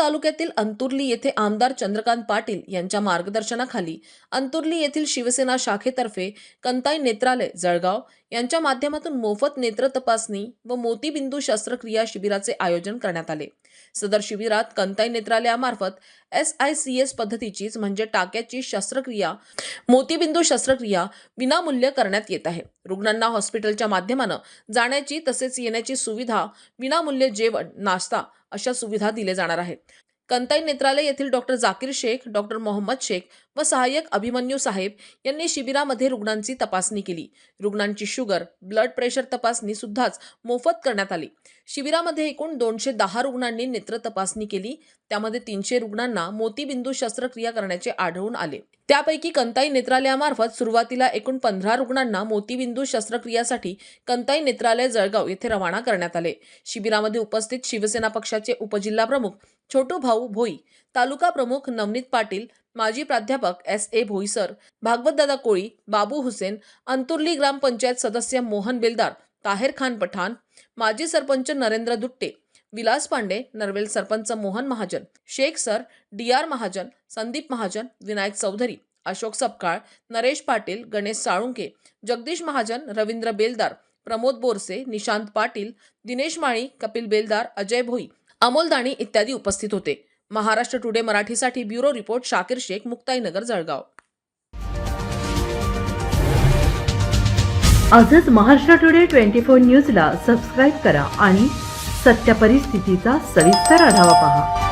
तालुक्यातील अंतुर्ली येथे आमदार चंद्रकांत पाटील यांच्या मार्गदर्शनाखाली अंतुर्ली येथील शिवसेना शाखेतर्फे कंताई नेत्रालय जळगाव यांच्या माध्यमातून मोफत नेत्र तपासणी व मोतीबिंदू शस्त्रक्रिया शिबिराचे आयोजन करण्यात आले. सदर शिबिरात कंताई नेत्रालयामार्फत एस आय सी एस पद्धतीचीच म्हणजे टाक्याची शस्त्रक्रिया मोतीबिंदू शस्त्रक्रिया विनामूल्य करण्यात येत आहे. रुग्णांना हॉस्पिटलच्या माध्यमानं जाण्याची तसेच येण्याची सुविधा विनामूल्य जेवण नाश्ता अशा सुविधा दिल्या जाणार आहेत. कंताई नेत्रालय येथील डॉक्टर जाकीर शेख डॉक्टर मोहम्मद शेख व सहाय्यक अभिमन्यू साहेब यांनी शिबिरामध्ये रुग्णांची तपासणी केली. रुग्णांची शुगर ब्लड प्रेशर तपासणी सुद्धाच मोफत करण्यात आली. शिबिरामध्ये एकूण दोनशे दहा रुग्णांनी नेत्र तपासणी केली. त्यामध्ये तीनशे रुग्णांना मोतीबिंदू शस्त्रक्रिया करण्याचे आढळून आले. त्यापैकी कंताई नेत्रालयामार्फत सुरुवातीला एकूण पंधरा रुग्णांना मोतीबिंदू शस्त्रक्रियासाठी कंताई नेत्रालय जळगाव येथे रवाना करण्यात आले. शिबिरामध्ये उपस्थित शिवसेना पक्षाचे उपजिल्हा प्रमुख छोटू भाऊ भोई तालुका प्रमुख नवनीत पाटील माजी प्राध्यापक एस ए भोईसर भागवतदादा कोळी बाबू हुसेन अंतुर्ली ग्रामपंचायत सदस्य मोहन बेलदार ताहेर खान पठाण माजी sarpanch Narendra Dutte Vilas Pande Narvel sarpanch Mohan Mahajan Shaikh sir D R Mahajan Sandeep Mahajan Vinayak Chaudhari Ashok Sapkal Naresh Patil Ganesh Salunke Jagdish Mahajan Ravindra Beldar Pramod Borse Nishant Patil Dinesh माळी कपिल बेलदार अजय भोई अमोल दाणी इत्यादी उपस्थित होते. Maharashtra today मराठीसाठी bureau report Shakir Shaikh Muktainagar Jalgaon. आजच Maharashtra today twenty four न्यूजला subscribe करा आणि सत्य परिस्थितीचा सविस्तर आढावा पहा.